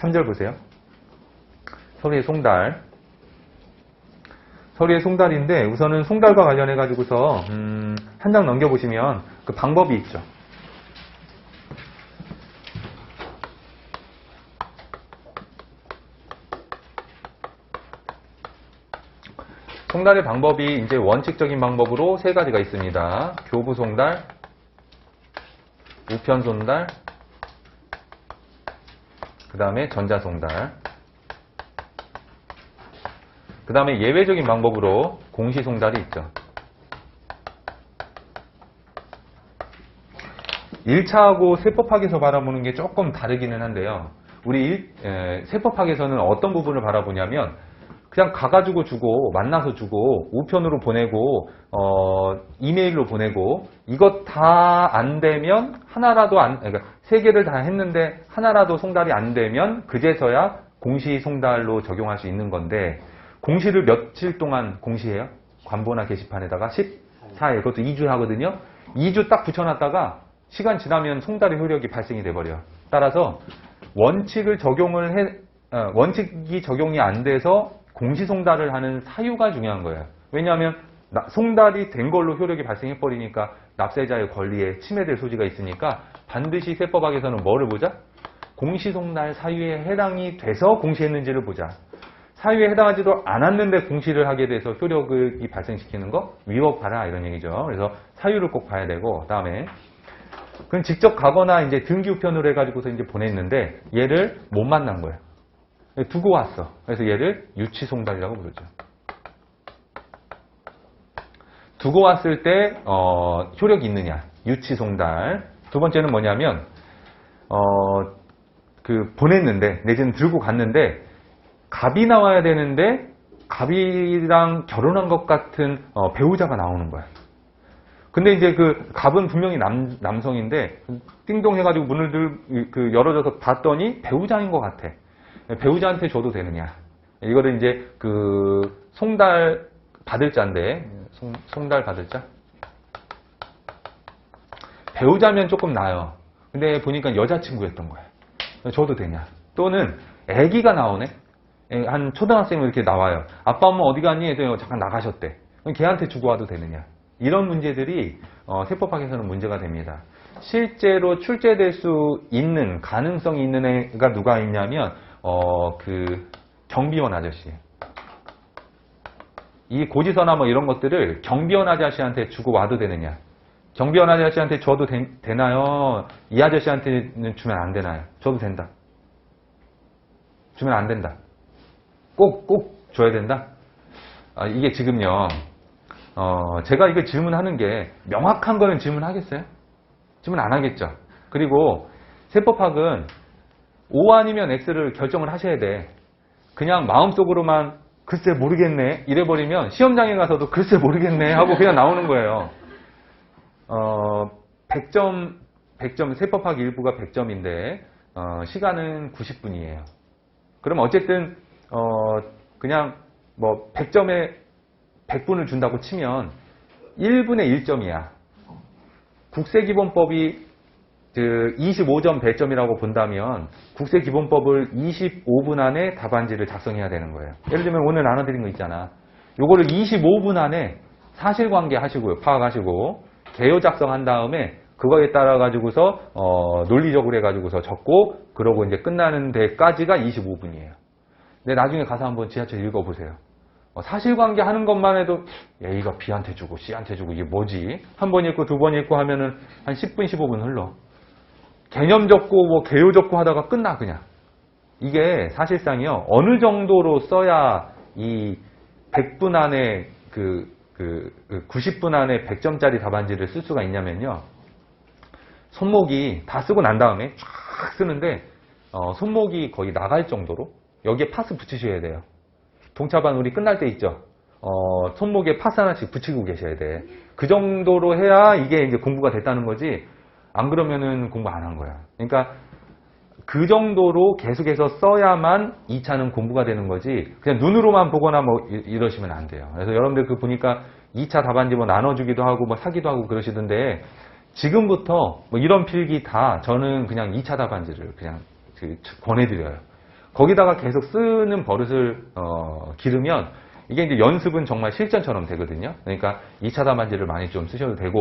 3절 보세요. 서리의 송달. 서리의 송달인데 우선은 송달과 관련해 가지고서 음, 한 장 넘겨 보시면 그 방법이 있죠. 송달의 방법이 이제 원칙적인 방법으로 세 가지가 있습니다. 교부 송달, 우편 송달, 그 다음에 전자 송달. 그 다음에 예외적인 방법으로 공시 송달이 있죠. 1차하고 세법학에서 바라보는 게 조금 다르기는 한데요. 우리 세법학에서는 어떤 부분을 바라보냐면 그냥 가가지고 주고 만나서 주고 우편으로 보내고 어, 이메일로 보내고 이것 다 안 되면 하나라도 안 그러니까 세 개를 다 했는데 하나라도 송달이 안 되면 그제서야 공시 송달로 적용할 수 있는 건데 공시를 며칠 동안 공시해요? 관보나 게시판에다가 14일 그것도 2주 하거든요. 2주 딱 붙여놨다가 시간 지나면 송달의 효력이 발생이 돼버려요. 따라서 원칙을 적용을 해 어, 원칙이 적용이 안 돼서 공시송달을 하는 사유가 중요한 거예요. 왜냐하면 나- 송달이 된 걸로 효력이 발생해 버리니까 납세자의 권리에 침해될 소지가 있으니까 반드시 세법학에서는 뭐를 보자? 공시송달 사유에 해당이 돼서 공시했는지를 보자. 사유에 해당하지도 않았는데 공시를 하게 돼서 효력을 이 발생시키는 거 위법하라 이런 얘기죠. 그래서 사유를 꼭 봐야 되고 그다음에 그럼 직접 가거나 이제 등기 우편으로 해가지고서 이제 보냈는데 얘를 못 만난 거예요. 두고 왔어. 그래서 얘를 유치송달이라고 부르죠. 두고 왔을 때 어, 효력이 있느냐? 유치송달. 두 번째는 뭐냐면 어, 그 보냈는데 내지는 들고 갔는데 갑이 나와야 되는데 갑이랑 결혼한 것 같은 어, 배우자가 나오는 거야. 근데 이제 그 갑은 분명히 남, 남성인데 띵동 해가지고 문을 들, 그 열어줘서 봤더니 배우자인 것 같아. 배우자한테 줘도 되느냐. 이거를 이제 그 송달 받을 자인데 송, 송달 받을 자. 배우자면 조금 나아요. 근데 보니까 여자친구였던 거야. 줘도 되냐. 또는 아기가 나오네. 예, 한 초등학생이 이렇게 나와요. 아빠 엄마 어디 갔니? 해서 잠깐 나가셨대. 걔한테 주고 와도 되느냐. 이런 문제들이 어, 세법학에서는 문제가 됩니다. 실제로 출제될 수 있는 가능성이 있는 애가 누가 있냐면 어, 그 경비원 아저씨. 이 고지서나 뭐 이런 것들을 경비원 아저씨한테 주고 와도 되느냐. 경비원 아저씨한테 줘도 되, 되나요? 이 아저씨한테는 주면 안 되나요? 줘도 된다. 주면 안 된다. 꼭, 꼭 줘야 된다? 아, 이게 지금요, 어, 제가 이거 질문하는 게 명확한 거는 질문하겠어요? 질문 안 하겠죠? 그리고 세법학은 O 아니면 X를 결정을 하셔야 돼. 그냥 마음속으로만 글쎄 모르겠네 이래버리면 시험장에 가서도 글쎄 모르겠네 하고 그냥 나오는 거예요. 어, 100점, 100점, 세법학 일부가 100점인데, 어, 시간은 90분이에요. 그럼 어쨌든, 어, 그냥 뭐 100점에 100분을 준다고 치면 1분의 1점이야. 국세기본법이 그 25점 배점이라고 본다면 국세기본법을 25분 안에 답안지를 작성해야 되는 거예요. 예를 들면 오늘 나눠드린 거 있잖아. 요거를 25분 안에 사실관계 하시고요. 파악하시고 개요 작성한 다음에 그거에 따라 가지고서 어, 논리적으로 해가지고서 적고 그러고 이제 끝나는 데까지가 25분이에요. 근데 나중에 가서 한번 지하철 읽어보세요. 어, 사실관계 하는 것만 해도 A가 B한테 주고 C한테 주고 이게 뭐지? 한 번 읽고 두 번 읽고 하면은 한 10분 15분 흘러. 개념 적고 뭐 개요 적고 하다가 끝나 그냥. 이게 사실상이요 어느 정도로 써야 이 100분 안에 그, 그, 그 90분 안에 100점짜리 답안지를 쓸 수가 있냐면요. 손목이 다 쓰고 난 다음에 쫙 쓰는데 어, 손목이 거의 나갈 정도로 여기에 파스 붙이셔야 돼요. 동차반 우리 끝날 때 있죠. 어, 손목에 파스 하나씩 붙이고 계셔야 돼. 그 정도로 해야 이게 이제 공부가 됐다는 거지. 안 그러면은 공부 안 한 거야. 그러니까 그 정도로 계속해서 써야만 2차는 공부가 되는 거지. 그냥 눈으로만 보거나 뭐 이- 이러시면 안 돼요. 그래서 여러분들 그 보니까 2차 답안지 뭐 나눠주기도 하고 뭐 사기도 하고 그러시던데 지금부터 뭐 이런 필기 다 저는 그냥 2차 답안지를 그냥 그 권해드려요. 거기다가 계속 쓰는 버릇을 어, 기르면 이게 이제 연습은 정말 실전처럼 되거든요. 그러니까 2차 답안지를 많이 좀 쓰셔도 되고